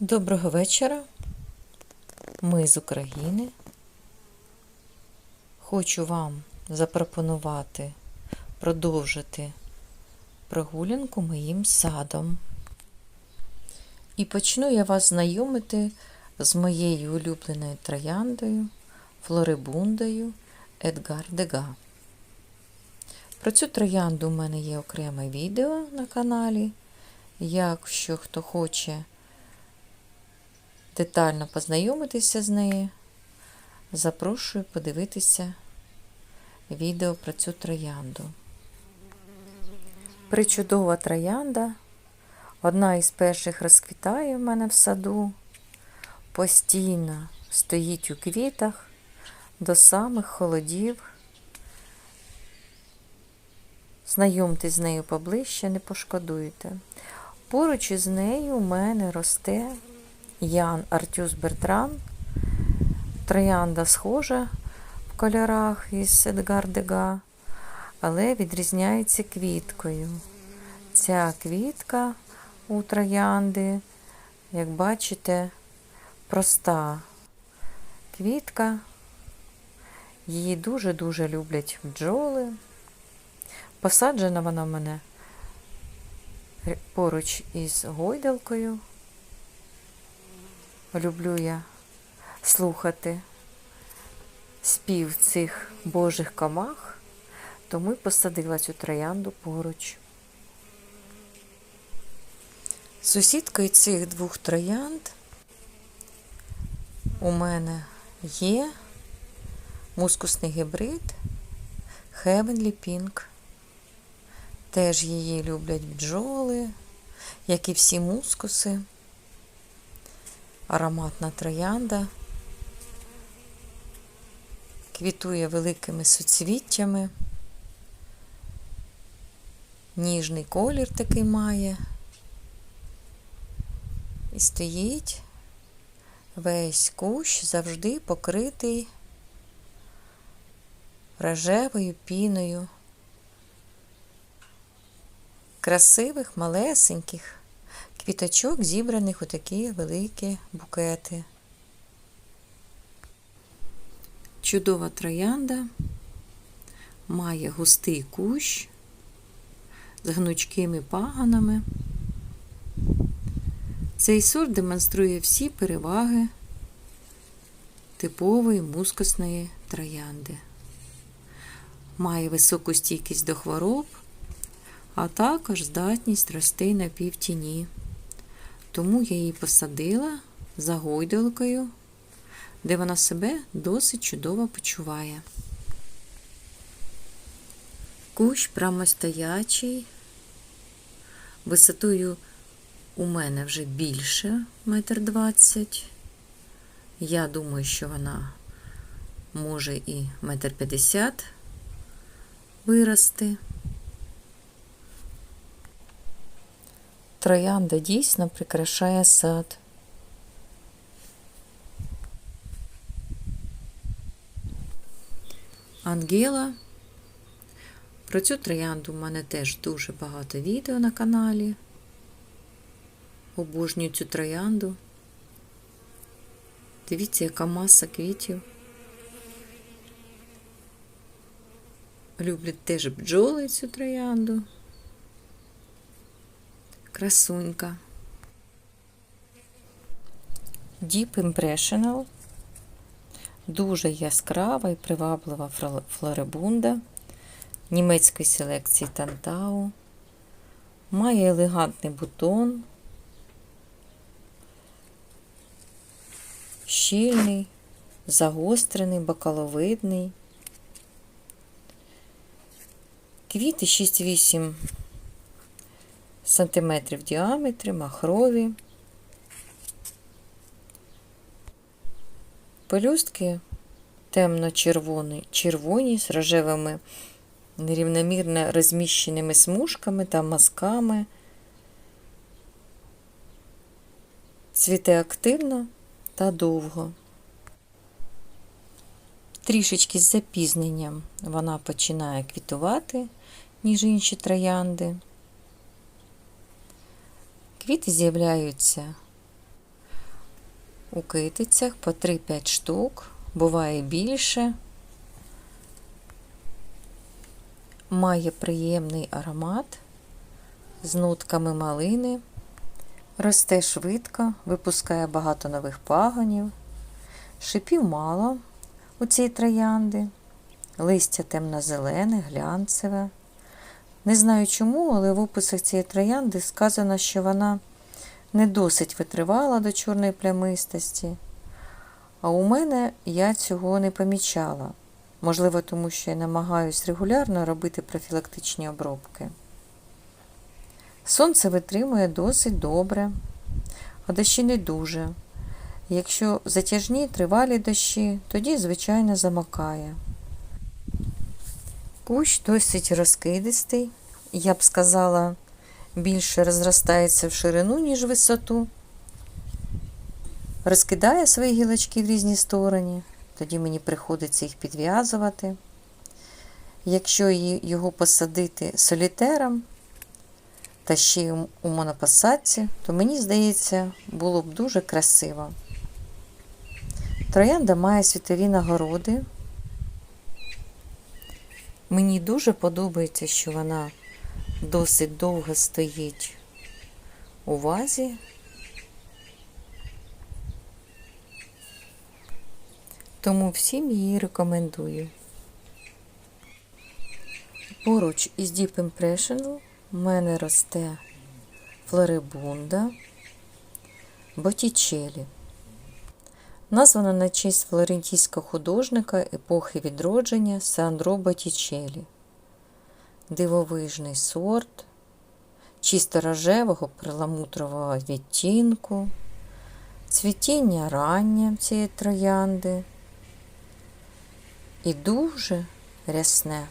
Доброго вечора. Ми з України. Хочу вам запропонувати продовжити прогулянку моїм садом. І почну я вас знайомити з моєю улюбленою трояндою, флорибундою Едгар Дега. Про цю троянду у мене є окреме відео на каналі. Якщо хто хоче детально познайомитися з нею, запрошую подивитися відео про цю троянду. Причудова троянда, одна із перших розквітає в мене в саду, постійно стоїть у квітах до самих холодів. Знайомтесь з нею поближче, не пошкодуєте. Поруч із нею у мене росте Ян Артюс Бертран. Троянда схожа в кольорах із Едгар Дега, але відрізняється квіткою. Ця квітка у троянди, як бачите, проста квітка. Її дуже-дуже люблять бджоли. Посаджена вона в мене поруч із гойдалкою. Люблю я слухати спів цих божих комах, тому й посадила цю троянду поруч. Сусідкою цих двох троянд у мене є мускусний гібрид Heavenly Pink. Теж її люблять бджоли, як і всі мускуси. Ароматна троянда. Квітує великими суцвіттями. Ніжний колір такий має. І стоїть весь кущ завжди покритий рожевою піною красивих, малесеньких квіточок, зібраних у такі великі букети. Чудова троянда має густий кущ з гнучкими паганами. Цей сорт демонструє всі переваги типової мускусної троянди. Має високу стійкість до хвороб, а також здатність рости на півтіні. Тому я її посадила за гойдалкою, де вона себе досить чудово почуває. Кущ прямостоячий, висотою у мене вже більше метр двадцять. Я думаю, що вона може і метр п'ятдесят вирости. Троянда дійсно прикрашає сад. Ангела. Про цю троянду в мене теж дуже багато відео на каналі. Обожнюю цю троянду. Дивіться, яка маса квітів. Люблять теж бджоли цю троянду. Красунька. Deep Impressional. Дуже яскрава і приваблива флорибунда німецької селекції Тантау. Має елегантний бутон. Щільний, загострений, бакаловидний. Квіти 6-8 сантиметрів діаметрі, махрові. Пелюстки темно-червоні червоні з рожевими нерівномірно розміщеними смужками та мазками. Цвіте активно та довго. Трішечки з запізненням вона починає квітувати, ніж інші троянди. Квіти з'являються у китицях по 3-5 штук, буває більше. Має приємний аромат з нотками малини, росте швидко, випускає багато нових пагонів, шипів мало у цій троянди, листя темно-зелене, глянцеве. Не знаю чому, але в описах цієї троянди сказано, що вона не досить витривала до чорної плямистості. А у мене я цього не помічала. Можливо, тому що я намагаюсь регулярно робити профілактичні обробки. Сонце витримує досить добре, а дощі не дуже. Якщо затяжні тривалі дощі, тоді, звичайно, замокає. Кущ досить розкидистий, я б сказала, більше розростається в ширину, ніж в висоту. Розкидає свої гілочки в різні сторони, тоді мені приходиться їх підв'язувати. Якщо його посадити солітером та ще й у монопосадці, то мені здається, було б дуже красиво. Троянда має світові нагороди. Мені дуже подобається, що вона досить довго стоїть у вазі. Тому всім її рекомендую. Поруч із Deep Impression в мене росте флорибунда Боттічелі. Названа на честь флорентійського художника епохи відродження Сандро Боттічелі. Дивовижний сорт, чисто рожевого перламутрового відтінку, цвітіння раннє цієї троянди і дуже рясне.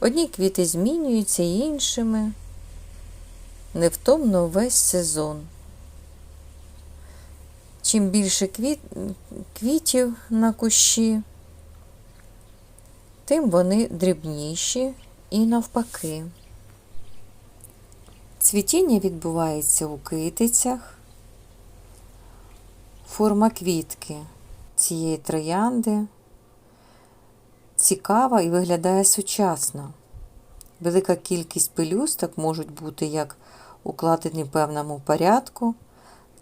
Одні квіти змінюються іншими, невтомно весь сезон. Чим більше квіт, квітів на кущі, тим вони дрібніші і навпаки. Цвітіння відбувається у китицях, форма квітки цієї троянди цікава і виглядає сучасно. Велика кількість пелюсток можуть бути як укладені в певному порядку,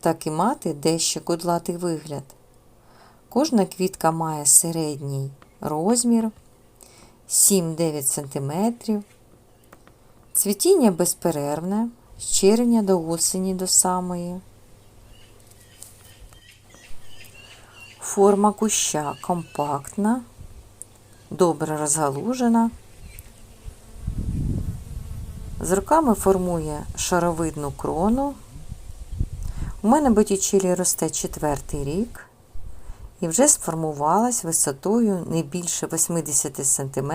так і мати дещо кудлатий вигляд. Кожна квітка має середній розмір 7-9 см. Цвітіння безперервне, з червня до осені до самої. Форма куща компактна, добре розгалужена. З руками формує шаровидну крону. У мене Боттічелі росте четвертий рік і вже сформувалась висотою не більше 80 см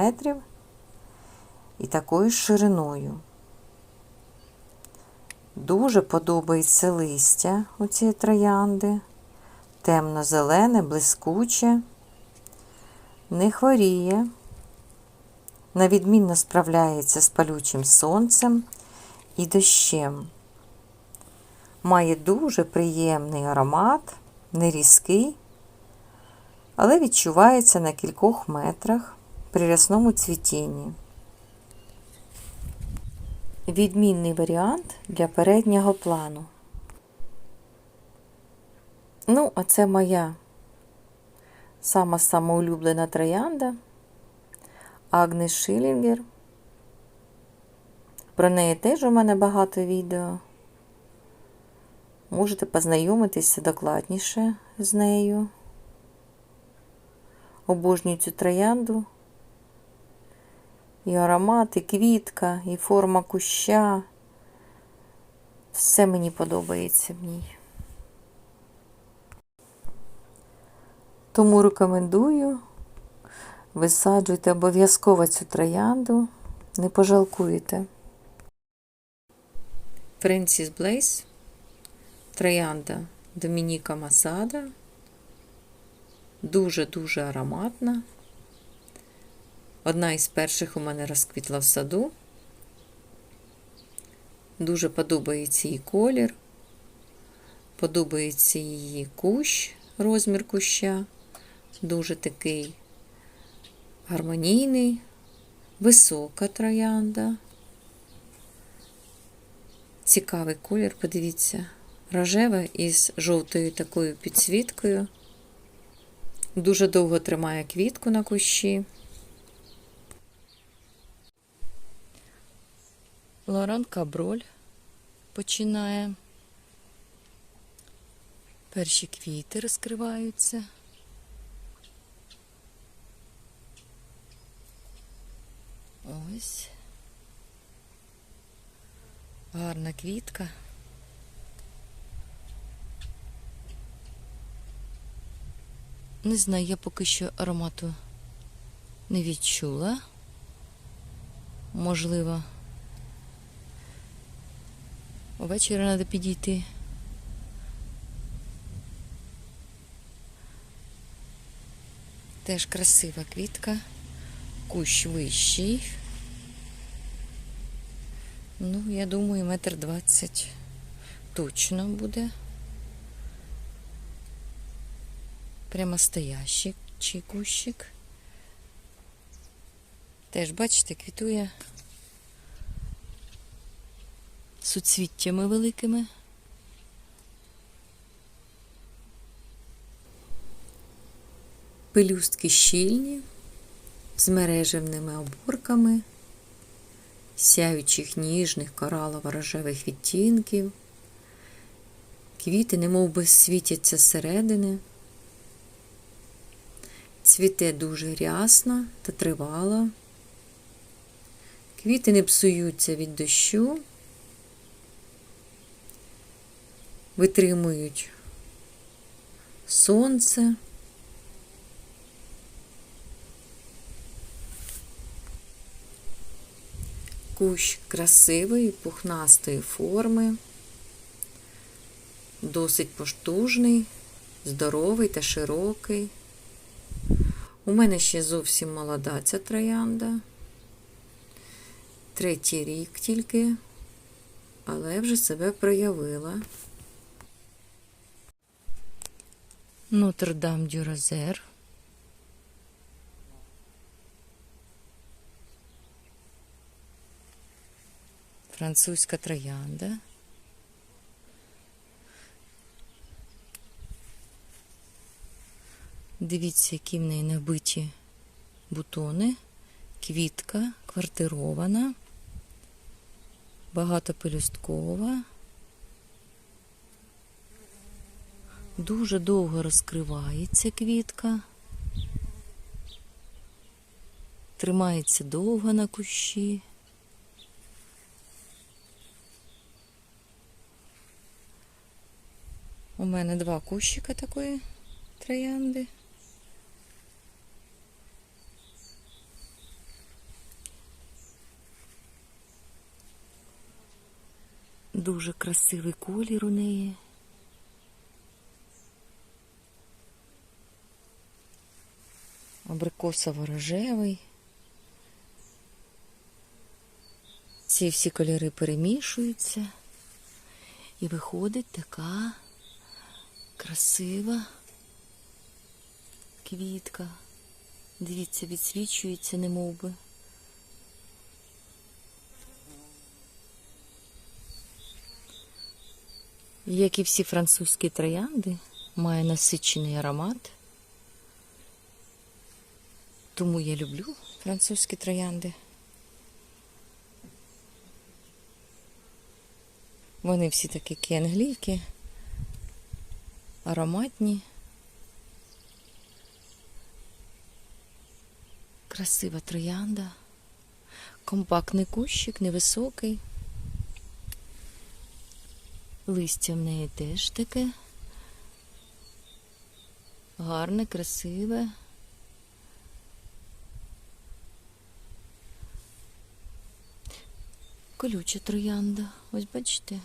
і такою шириною. Дуже подобається листя у цієї троянди, темно-зелене, блискуче, не хворіє, навідмінно справляється з палючим сонцем і дощем. Має дуже приємний аромат, не різкий, але відчувається на кількох метрах при рясному цвітінні. Відмінний варіант для переднього плану. Ну, а це моя сама самоулюблена троянда Агнес Шилінгер. Про неї теж у мене багато відео. Можете познайомитися докладніше з нею. Обожнюю цю троянду. І аромат, і квітка, і форма куща. Все мені подобається в ній. Тому рекомендую. Висаджуйте обов'язково цю троянду, не пожалкуєте. Френсіс Блейс, троянда Домініка Масада. Дуже-дуже ароматна. Одна із перших у мене розквітла в саду. Дуже подобається її колір. Подобається її кущ, розмір куща, дуже такий гармонійний, висока троянда. Цікавий колір, подивіться, рожева із жовтою такою підсвіткою. Дуже довго тримає квітку на кущі. Лоран Каброль починає. Перші квіти розкриваються. Ось. Гарна квітка. Не знаю, я поки що аромату не відчула. Можливо, ввечері треба підійти. Теж красива квітка, кущ вищий. Ну, я думаю, метр двадцять точно буде. Прямо стоящий чи кущик. Теж, бачите, квітує суцвіттями великими. Пелюстки щільні, з мережевними оборками, сяючих ніжних коралово-рожевих відтінків. Квіти немов би світяться зсередини. Цвіте дуже рясно та тривало. Квіти не псуються від дощу, витримують сонце. Кущ красивої, пухнастої форми, досить поштужний, здоровий та широкий. У мене ще зовсім молода ця троянда. Третій рік тільки, але вже себе проявила. Нотр-Дам дю Розер. Французька троянда. Дивіться, які в неї набиті бутони, квітка квартирована, багатопелюсткова. Дуже довго розкривається квітка, тримається довго на кущі. У мене два кущика такої троянди. Дуже красивий колір у неї. Абрикосово-рожевий. Ці всі кольори перемішуються і виходить така красива квітка. Дивіться, відсвічується, немов Як і всі французькі троянди, має насичений аромат. Тому я люблю французькі троянди. Вони всі такі кенглійки, ароматні. Красива троянда, компактний кущик, невисокий. Листя в неї теж таке. Гарне, красиве. Колюча троянда. Ось бачите.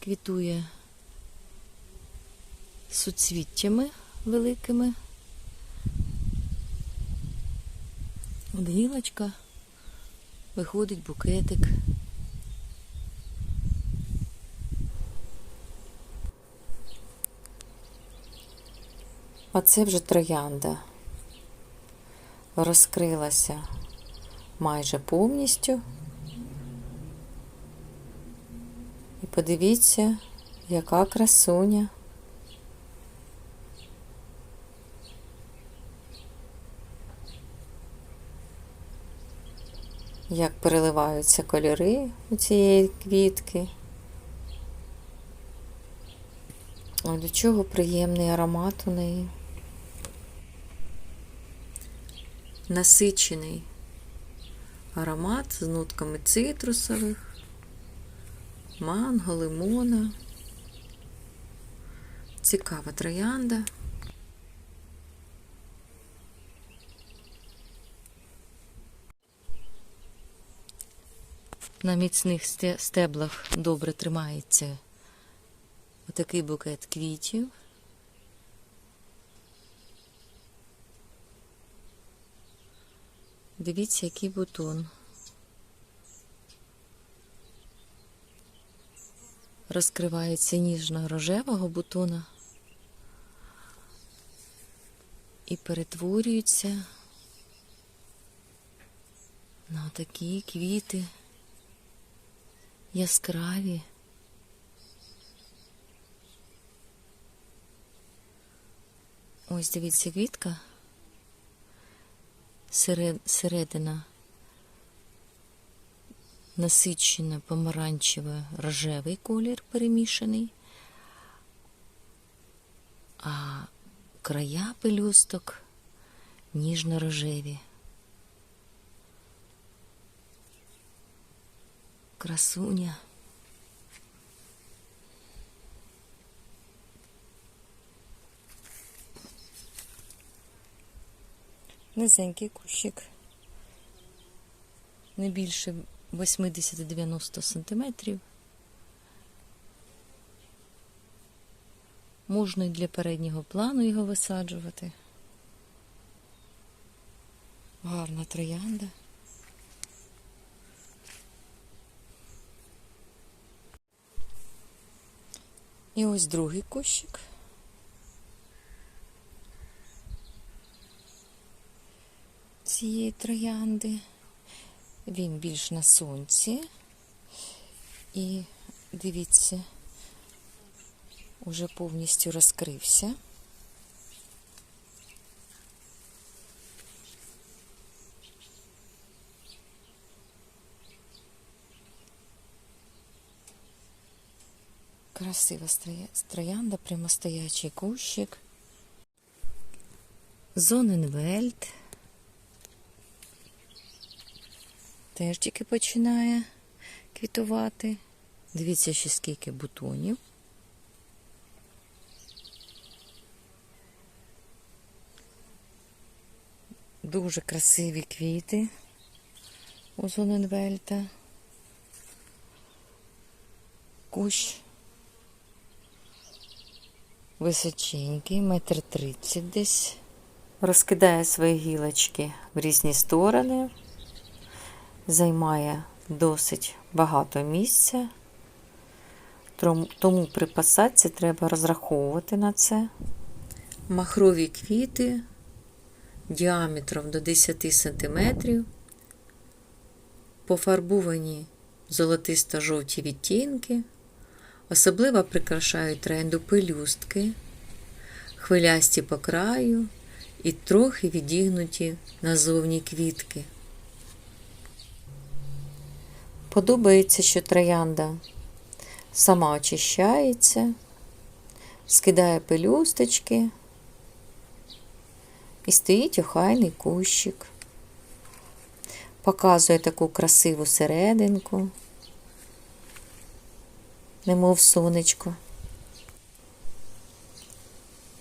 Квітує суцвіттями великими. От гілочка виходить букетик. А це вже троянда. Розкрилася майже повністю. І подивіться, яка красуня. Як переливаються кольори у цієї квітки. До чого приємний аромат у неї. Насичений аромат з нотками цитрусових, манго, лимона. Цікава троянда. На міцних стеблах добре тримається отакий букет квітів. Дивіться, який бутон. Розкривається ніжно-рожевого бутона і перетворюється на такі квіти яскраві. Ось дивіться квітка. Середина насичена помаранчево рожевий колір перемішаний, а края пелюсток ніжно-рожеві. Красуня. Низенький кущик. Не більше 80-90 сантиметрів. Можна і для переднього плану його висаджувати. Гарна троянда. І ось другий кущик. цієї троянди. Він більш на сонці. І дивіться, уже повністю розкрився. Красива строя- троянда, прямостоячий кущик. Зоненвельд. Теж тільки починає квітувати. Дивіться, ще скільки бутонів. Дуже красиві квіти у Зоненвельта. Кущ височенький, метр тридцять десь. Розкидає свої гілочки в різні сторони займає досить багато місця, тому при посадці треба розраховувати на це. Махрові квіти діаметром до 10 см, пофарбовані золотисто-жовті відтінки, особливо прикрашають тренду пелюстки, хвилясті по краю і трохи відігнуті назовні квітки. Подобається, що троянда сама очищається, скидає пелюсточки і стоїть охайний кущик. Показує таку красиву серединку, немов сонечко.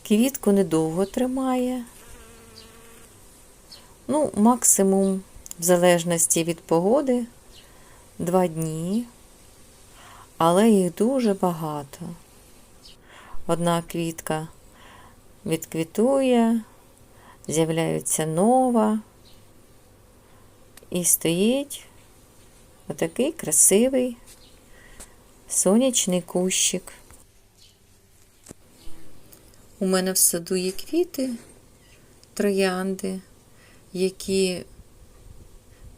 Квітку недовго тримає. Ну, максимум, в залежності від погоди, два дні, але їх дуже багато. Одна квітка відквітує, з'являється нова і стоїть Отакий красивий сонячний кущик. У мене в саду є квіти, троянди, які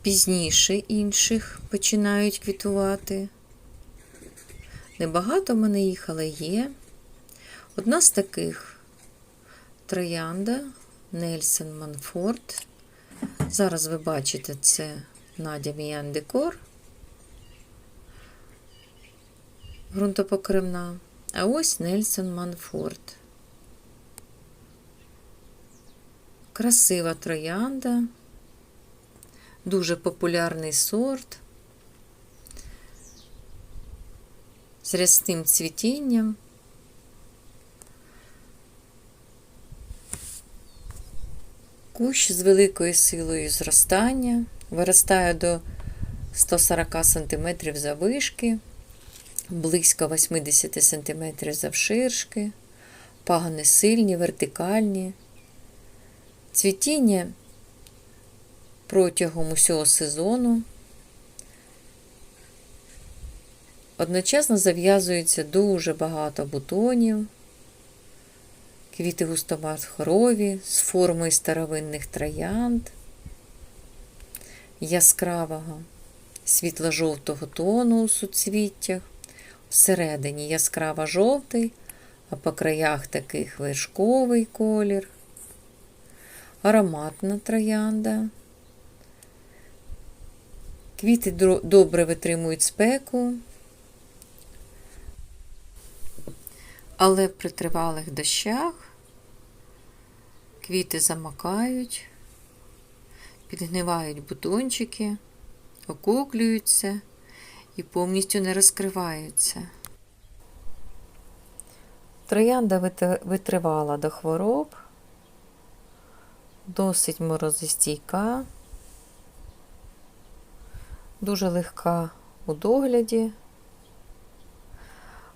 пізніше інших починають квітувати. Небагато в мене їх, але є. Одна з таких троянда Нельсон Манфорд. Зараз ви бачите це Надя Міян Декор. Грунтопокривна. А ось Нельсон Манфорд. Красива троянда, дуже популярний сорт з рясним цвітінням. Кущ з великою силою зростання, виростає до 140 см заввишки, близько 80 см завширшки, пагони сильні, вертикальні. Цвітіння протягом усього сезону. Одночасно зав'язується дуже багато бутонів, квіти густомахрові з формою старовинних троянд, яскравого світло-жовтого тону у суцвіттях, всередині яскраво жовтий, а по краях таких вершковий колір. Ароматна троянда. Квіти добре витримують спеку, але при тривалих дощах квіти замакають, підгнивають бутончики, окуклюються і повністю не розкриваються. Троянда витривала до хвороб. Досить морозостійка, дуже легка у догляді,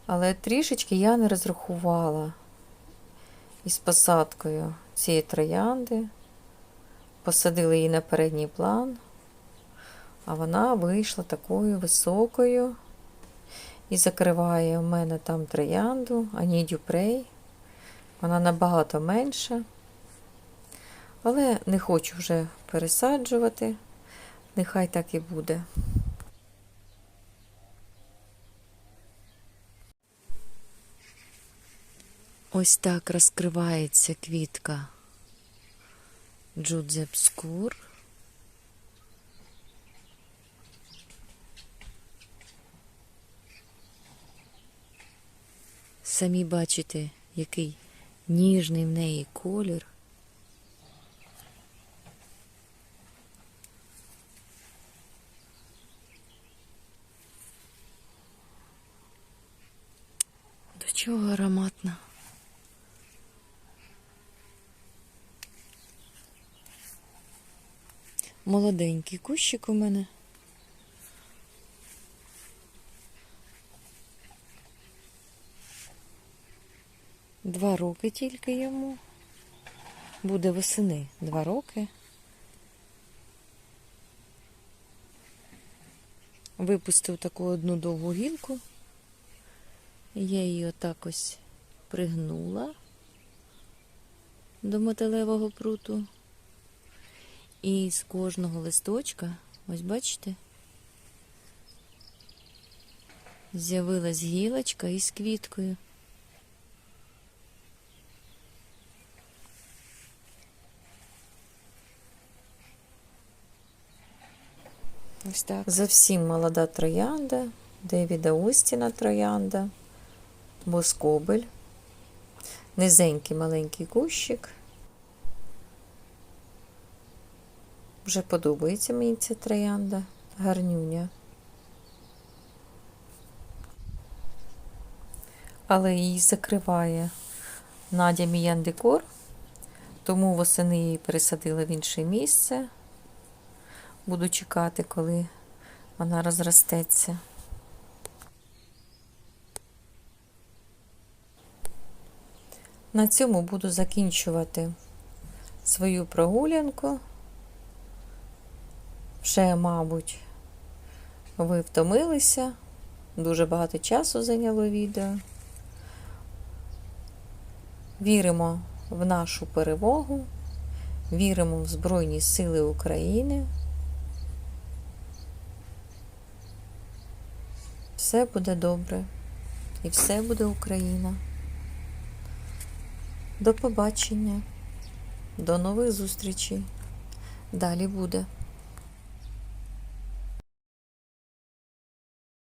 але трішечки я не розрахувала із посадкою цієї троянди, посадили її на передній план, а вона вийшла такою високою і закриває у мене там троянду, Ані Дюпрей. Вона набагато менша. Але не хочу вже пересаджувати, нехай так і буде. Ось так розкривається квітка Джудзепскур. Самі бачите, який ніжний в неї колір. До Чого ароматна? Молоденький кущик у мене. Два роки тільки йому. Буде восени два роки. Випустив таку одну довгу гілку. Я її отак ось пригнула до металевого пруту. І з кожного листочка, ось бачите, з'явилась гілочка із квіткою. Ось так. Зовсім молода троянда, Девіда Остіна троянда боскобель, низенький маленький кущик. Вже подобається мені ця троянда, гарнюня. Але її закриває Надя Міян Декор, тому восени її пересадила в інше місце. Буду чекати, коли вона розростеться. На цьому буду закінчувати свою прогулянку. Вже, мабуть, ви втомилися. Дуже багато часу зайняло відео. Віримо в нашу перемогу, віримо в Збройні Сили України. Все буде добре і все буде Україна. До побачення, до нових зустрічей. Далі буде.